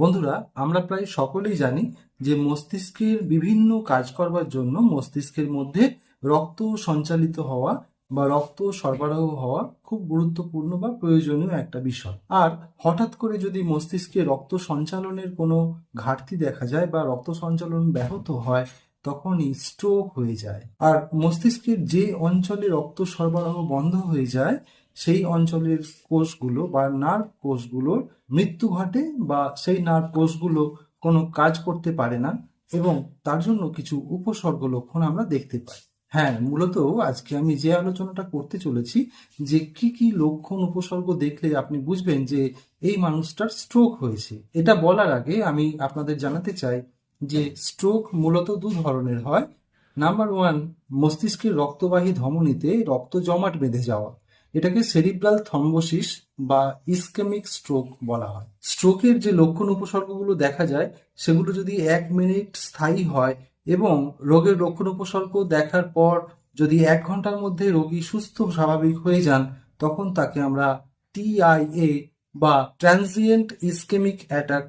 বন্ধুরা, আমরা প্রায় সকলেই জানি যে মস্তিষ্কের বিভিন্ন কাজ করবার জন্য মস্তিষ্কের মধ্যে রক্ত সঞ্চালিত হওয়া বা রক্ত সরবরাহ হওয়া খুব গুরুত্বপূর্ণ বা প্রয়োজনীয় একটা বিষয়। আর হঠাৎ করে যদি মস্তিষ্কে রক্ত সঞ্চালনের কোনো ঘাটতি দেখা যায় বা রক্ত সঞ্চালন ব্যাহত হয়, তখনই স্ট্রোক হয়ে যায়। আর মস্তিষ্কের যে অঞ্চলে রক্ত সরবরাহ বন্ধ হয়ে যায় সেই অঞ্চলের কোষগুলো বা নার্ভ কোষগুলোর মৃত্যু ঘটে বা সেই নার্ভ কোষগুলো কোনো কাজ করতে পারে না এবং তার জন্য কিছু উপসর্গ লক্ষণ আমরা দেখতে পাই। হ্যাঁ মূলত আজকে আমি যে আলোচনাটা করতে চলেছি যে কি কি লক্ষণ উপসর্গ দেখলে আপনি বুঝবেন যে এই মানুষটার স্ট্রোক হয়েছে। এটা বলার আগে আমি আপনাদের জানাতে চাই যে স্ট্রোক মূলত দু ধরনের হয়। নাম্বার ওয়ান মস্তিষ্কের রক্তবাহী ধমনীতে রক্ত জমাট বেঁধে যাওয়া। এটাকে সেরিব্রাল থম্বোসিস বা ইসকেমিক স্ট্রোক বলা হয়। স্ট্রোকের যে লক্ষণ উপসর্গগুলো দেখা যায়, সেগুলো যদি এক মিনিট স্থায়ী হয় এবং রোগের লক্ষণ উপসর্গ দেখার পর যদি এক ঘণ্টার মধ্যে রোগী সুস্থ, স্বাভাবিক হয়ে যান, তখন তাকে আমরা টিআইএ বা ট্রানজিয়েন্ট ইসকেমিক অ্যাটাক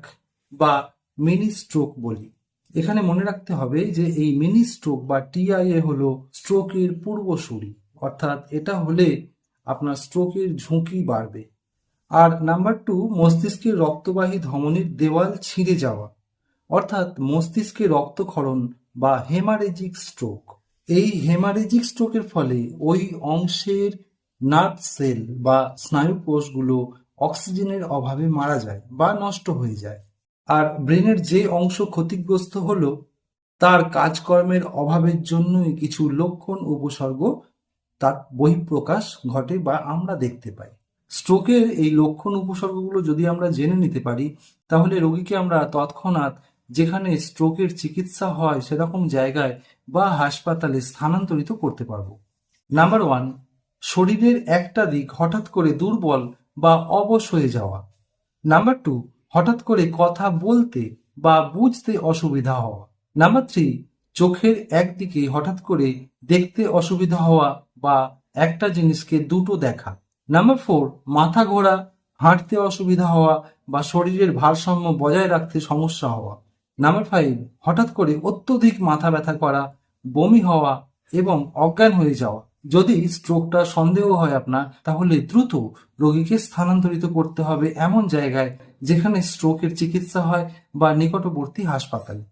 বা মিনি স্ট্রোক বলি। এখানে মনে রাখতে হবে যে এই মিনি স্ট্রোক বা টিআইএ হলো স্ট্রোকের পূর্বসূরি, অর্থাৎ এটা হলে আপনার স্ট্রোকের ঝুঁকি বাড়বে। আর নাম্বার টু মস্তিষ্কের রক্তবাহী ধমনীর দেওয়াল ছিঁড়ে যাওয়া, অর্থাৎ মস্তিষ্কে রক্তক্ষরণ বা হেমারেজিক স্ট্রোক। এই হেমারেজিক স্ট্রোকের ফলে ওই অংশের নার্ভ সেল বা স্নায়ু কোষগুলো অক্সিজেনের অভাবে মারা যায় বা নষ্ট হয়ে যায়। আর ব্রেনের যে অংশ ক্ষতিগ্রস্ত হলো, তার কাজকর্মের অভাবের জন্যই কিছু লক্ষণ উপসর্গ তার বহিঃপ্রকাশ ঘটে বা আমরা দেখতে পাই। স্ট্রোকের এই লক্ষণ উপসর্গগুলো যদি আমরা জেনে নিতে পারি, তাহলে রোগীকে আমরা তৎক্ষণাৎ যেখানে স্ট্রোকের চিকিৎসা হয় সেরকম জায়গায় বা হাসপাতালে স্থানান্তরিত করতে পারব। নাম্বার ওয়ান, শরীরের একটা দিক হঠাৎ করে দুর্বল বা অবশ হয়ে যাওয়া। নাম্বার টু, হঠাৎ করে কথা বলতে বা বুঝতে অসুবিধা হওয়া। নাম্বার থ্রি, চোখের একদিকে হঠাৎ করে দেখতে অসুবিধা হওয়া বা একটা জিনিসকে দুটো দেখা। নাম্বার ফোর মাথা ঘোরা, হাঁটতে অসুবিধা হওয়া বা শরীরের ভারসাম্য বজায় রাখতে সমস্যা হওয়া। নাম্বার ফাইভ হঠাৎ করে অত্যধিক মাথা ব্যথা করা, বমি হওয়া এবং অজ্ঞান হয়ে যাওয়া। যদি স্ট্রোকটা সন্দেহ হয় আপনার, তাহলে দ্রুত রোগীকে স্থানান্তরিত করতে হবে এমন জায়গায় যেখানে স্ট্রোকের চিকিৎসা হয় বা নিকটবর্তী হাসপাতালে।